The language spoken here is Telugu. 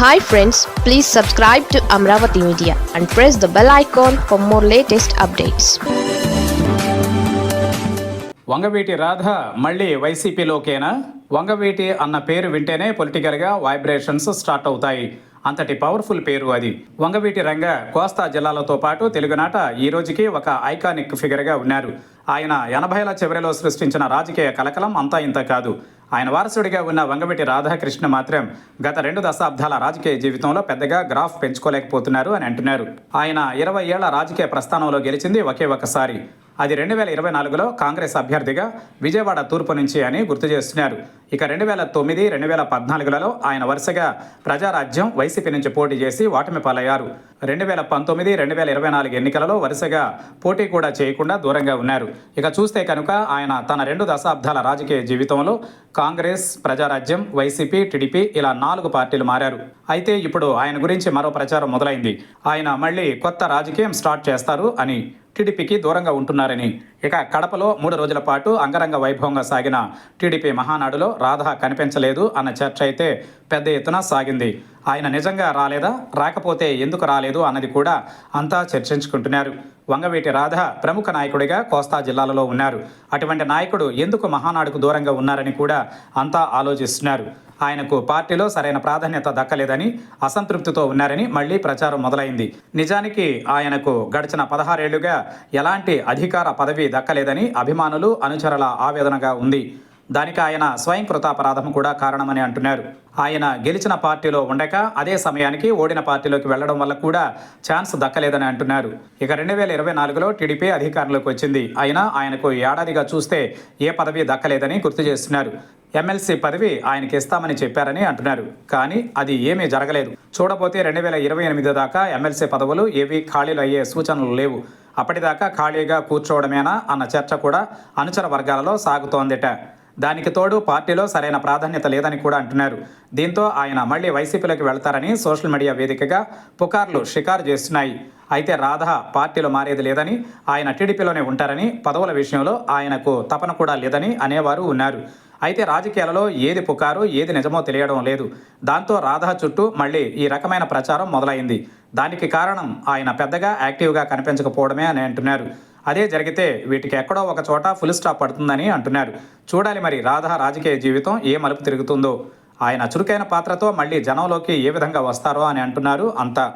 Hi friends please subscribe to Amaravati media and press the bell icon for more latest updates Vangaveeti Radha మళ్ళీ వైసీపీలోకేనా? వంగవీటి అన్న పేరు వింటేనే పొలిటికల్గా వైబ్రేషన్స్ స్టార్ట్ అవుతాయి. అంతటి పవర్ఫుల్ పేరు అది. వంగవీటి రంగ కోస్తా జిల్లాలతో పాటు తెలుగునాట ఈ రోజుకి ఒక ఐకానిక్ ఫిగర్గా ఉన్నారు. ఆయన ఎనభైల చివరిలో సృష్టించిన రాజకీయ కలకలం అంతా ఇంత కాదు. ఆయన వారసుడిగా ఉన్న వంగవీటి రాధాకృష్ణ మాత్రం గత రెండు దశాబ్దాల రాజకీయ జీవితంలో పెద్దగా గ్రాఫ్ పెంచుకోలేకపోతున్నారు అని అంటున్నారు. ఆయన ఇరవై ఏళ్ళ రాజకీయ ప్రస్థానంలో గెలిచింది ఒకే ఒకసారి. అది రెండు వేల ఇరవై నాలుగులో కాంగ్రెస్ అభ్యర్థిగా విజయవాడ తూర్పు నుంచి అని గుర్తు చేస్తున్నారు. ఇక రెండు వేల తొమ్మిది రెండు వేల పద్నాలుగులలో ఆయన వరుసగా ప్రజారాజ్యం వైసీపీ నుంచి పోటీ చేసి ఓటమి పాలయ్యారు. రెండు వేల పంతొమ్మిది రెండు వేల ఇరవై నాలుగు ఎన్నికలలో వరుసగా పోటీ కూడా చేయకుండా దూరంగా ఉన్నారు. ఇక చూస్తే కనుక ఆయన తన రెండు దశాబ్దాల రాజకీయ జీవితంలో కాంగ్రెస్ ప్రజారాజ్యం వైసీపీ టీడీపీ ఇలా నాలుగు పార్టీలు మారారు. అయితే ఇప్పుడు ఆయన గురించి మరో ప్రచారం మొదలైంది. ఆయన మళ్ళీ కొత్త రాజకీయం స్టార్ట్ చేస్తారు అని టీడీపీకి దూరంగా ఉంటున్నారని ఇక కడపలో మూడు రోజుల పాటు అంగరంగ వైభవంగా సాగిన టీడీపీ మహానాడులో రాధ కనిపించలేదు అన్న చర్చ అయితే పెద్ద ఎత్తున సాగింది. ఆయన నిజంగా రాలేదా? రాకపోతే ఎందుకు రాలేదు అన్నది కూడా అంతా చర్చించుకుంటున్నారు. వంగవీటి రాధ ప్రముఖ నాయకుడిగా కోస్తా జిల్లాలలో ఉన్నారు. అటువంటి నాయకుడు ఎందుకు మహానాడుకు దూరంగా ఉన్నారని కూడా అంతా ఆలోచిస్తున్నారు. ఆయనకు పార్టీలో సరైన ప్రాధాన్యత దక్కలేదని అసంతృప్తితో ఉన్నారని మళ్ళీ ప్రచారం మొదలైంది. నిజానికి ఆయనకు గడిచిన పదహారేళ్ళుగా ఎలాంటి అధికార పదవి దక్కలేదని అభిమానులు అనుచరుల ఆవేదనగా ఉంది. దానికి ఆయన స్వయం కృతాపరాధం కూడా కారణమని అంటున్నారు. ఆయన గెలిచిన పార్టీలో ఉండక అదే సమయానికి ఓడిన పార్టీలోకి వెళ్ళడం వల్ల కూడా ఛాన్స్ దక్కలేదని అంటున్నారు. ఇక రెండు వేల ఇరవై నాలుగులో టీడీపీ అధికారంలోకి వచ్చింది. అయినా ఆయనకు ఏడాదిగా చూస్తే ఏ పదవి దక్కలేదని గుర్తు చేస్తున్నారు. ఎమ్మెల్సీ పదవి ఆయనకి ఇస్తామని చెప్పారని అంటున్నారు. కానీ అది ఏమీ జరగలేదు. చూడబోతే రెండు వేల ఇరవై ఎనిమిది దాకా ఎమ్మెల్సీ పదవులు ఏవి ఖాళీలు అయ్యే సూచనలు లేవు. అప్పటిదాకా ఖాళీగా కూర్చోవడమేనా అన్న చర్చ కూడా అనుచర వర్గాలలో సాగుతోందిట. దానికి తోడు పార్టీలో సరైన ప్రాధాన్యత లేదని కూడా అంటున్నారు. దీంతో ఆయన మళ్ళీ వైసీపీలోకి వెళ్తారని సోషల్ మీడియా వేదికగా పుకార్లు షికారు చేస్తున్నాయి. అయితే రాధ పార్టీలో మారేది లేదని ఆయన టీడీపీలోనే ఉంటారని పదవుల విషయంలో ఆయనకు తపన కూడా లేదని అనేవారు ఉన్నారు. అయితే రాజకీయాలలో ఏది పుకారు ఏది నిజమో తెలియడం లేదు. దాంతో రాధా చుట్టూ మళ్ళీ ఈ రకమైన ప్రచారం మొదలైంది. దానికి కారణం ఆయన పెద్దగా యాక్టివ్గా కనిపించకపోవడమే అని అంటున్నారు. అదే జరిగితే వీటికి ఎక్కడో ఒక చోట ఫుల్ స్టాప్ పడుతుందని అంటున్నారు. చూడాలి మరి రాధా రాజకీయ జీవితం ఏ మలుపు తిరుగుతుందో. ఆయన చురుకైన పాత్రతో మళ్ళీ జనంలోకి ఏ విధంగా వస్తారో అని అంటున్నారు అంతా.